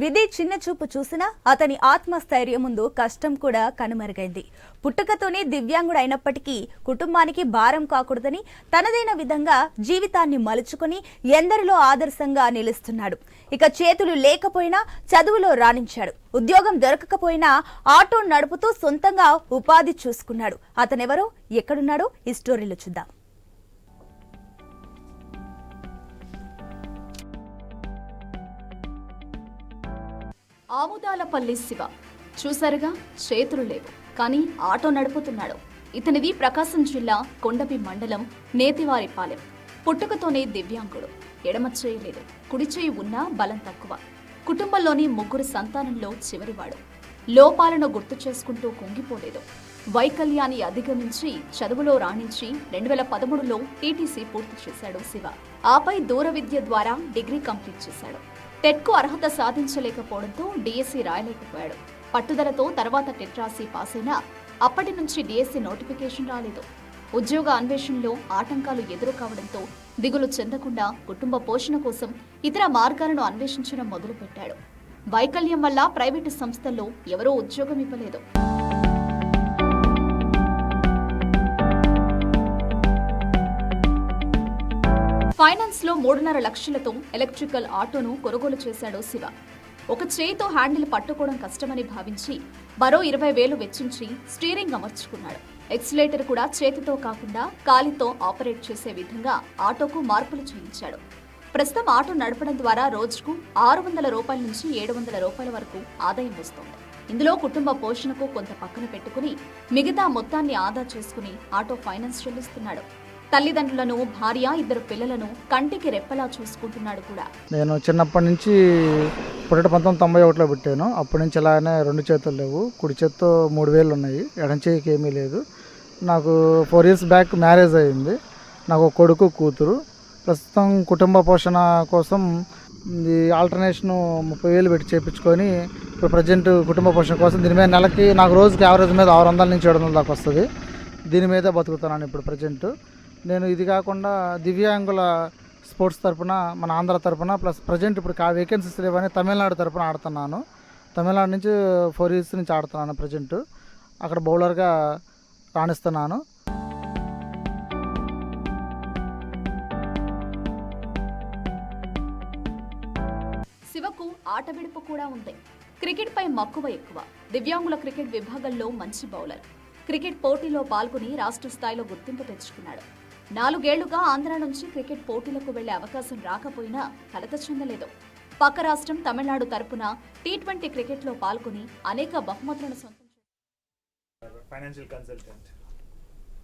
విధి చిన్న చూపు చూసినా అతని ఆత్మస్థైర్యం ముందు కష్టం కూడా కనుమరుగైంది. పుట్టుకతోనే దివ్యాంగుడు అయినప్పటికీ కుటుంబానికి భారం కాకూడదని తనదైన విధంగా జీవితాన్ని మలుచుకొని ఎందరిలో ఆదర్శంగా నిలుస్తున్నాడు. ఇక చేతులు లేకపోయినా చదువులో రాణించాడు. ఉద్యోగం దొరకకపోయినా ఆటో నడుపుతూ సొంతంగా ఉపాధి చూసుకున్నాడు. అతనెవరో ఎక్కడున్నాడో ఈ స్టోరీలో చూద్దాం. ఆముదాలపల్లి శివ. చూసారుగా చేతులు లేవు. కానీ ఆటో నడుపుతున్నాడు. ఇతనిది ప్రకాశం జిల్లా కొండపి మండలం నేతివారిపాలెం. పుట్టుకతోనే దివ్యాంగుడు. ఎడమ చేయి లేదు. కుడి చేయి ఉన్నా బలం తక్కువ. కుటుంబంలోని ముగ్గురు సంతానంలో చివరివాడు. లోపాలను గుర్తు చేసుకుంటూ కుంగిపోలేదు. వైకల్యాన్ని అధిగమించి చదువులో రాణించి రెండు వేల పదమూడులో టీటీసీ పూర్తి చేశాడు శివ. ఆపై దూర విద్య ద్వారా డిగ్రీ కంప్లీట్ చేశాడు. టెట్కు అర్హత సాధించలేకపోవడంతో డిఎస్సీ రాయలేకపోయాడు. పట్టుదలతో తర్వాత టెట్ రాసి పాస్ అయినా అప్పటి నుంచి డిఎస్సీ నోటిఫికేషన్ రాలేదు. ఉద్యోగ అన్వేషణలో ఆటంకాలు ఎదురు కావడంతో దిగులు చెందకుండా కుటుంబ పోషణ కోసం ఇతర మార్గాలను అన్వేషించడం మొదలుపెట్టాడు. వైకల్యం వల్ల ప్రైవేటు సంస్థల్లో ఎవరూ ఉద్యోగం ఇవ్వలేదు. ఫైనాన్స్లో మూడున్నర లక్షలతో ఎలక్ట్రికల్ ఆటోను కొనుగోలు చేశాడు శివ. ఒక చేయితో హ్యాండిల్ పట్టుకోవడం కష్టమని భావించి మరో ఇరవై వేలు వెచ్చించి స్టీరింగ్ అమర్చుకున్నాడు. ఎక్సిలేటర్ కూడా చేతితో కాకుండా కాలితో ఆపరేట్ చేసే విధంగా ఆటోకు మార్పులు చేయించాడు ప్రస్తుతం ఆటో నడపడం ద్వారా రోజుకు ఆరు వందల రూపాయల నుంచి ఏడు వందల రూపాయల వరకు ఆదాయం వస్తోంది. ఇందులో కుటుంబ పోషణకు కొంత పక్కన పెట్టుకుని మిగతా మొత్తాన్ని ఆదా చేసుకుని ఆటో ఫైనాన్స్ చెల్లిస్తున్నాడు. తల్లిదండ్రులను భార్య ఇద్దరు పిల్లలను కంటికి రెప్పలా చూసుకుంటున్నాడు కూడా. నేను చిన్నప్పటి నుంచి పుట్టట పంతొమ్మిది తొంభై ఒకటిలో పుట్టాను. అప్పటి నుంచి ఇలానే రెండు చేతులు లేవు. కుడి చేత్తో మూడు వేలు ఉన్నాయి. ఎడం చేయికి ఏమీ లేదు. నాకు ఫోర్ ఇయర్స్ బ్యాక్ మ్యారేజ్ అయింది. నాకు ఒక కొడుకు కూతురు. ప్రస్తుతం కుటుంబ పోషణ కోసం ఇది ఆల్టర్నేషన్ ముప్పై వేలు పెట్టి చేయించుకొని ఇప్పుడు ప్రజెంట్ కుటుంబ పోషణ కోసం దీని మీద నెలకి నాకు రోజుకి యావరేజ్ మీద ఆరు వందల నుంచి ఏడు వందల దాకా వస్తుంది. దీని మీద బతుకుతున్నాను ఇప్పుడు ప్రజెంట్ నేను ఇది కాకుండా దివ్యాంగుల స్పోర్ట్స్ తరపున మన ఆంధ్ర తరపున ప్లస్ ప్రజెంట్ ఇప్పుడు కా వేకెన్సీస్ లేవని తమిళనాడు తరపున ఆడుతున్నాను. తమిళనాడు నుంచి ఫోర్ ఇయర్స్ నుంచి ఆడుతున్నాను ప్రజెంట్ అక్కడ బౌలర్గా రాణిస్తున్నాను. శివకు ఆట విడుపు కూడా ఉంది. క్రికెట్ పై మక్కువ ఎక్కువ. దివ్యాంగుల క్రికెట్ విభాగంలో మంచి బౌలర్ క్రికెట్ పోటీలో పాల్గొని రాష్ట్ర స్థాయిలో గుర్తింపు తెచ్చుకున్నాడు. నాలుగేళ్ళుగా ఆంధ్ర నుంచి క్రికెట్ పోటీలకు వెళ్ళే అవకాశం రాకపోయినా కలత చెందలేదు పక్క రాష్ట్రం తమిళనాడు తరపున టీ ట్వంటీ క్రికెట్లో పాల్గొని అనేక బహుమతులను సొంతం చేసుకున్నాడు.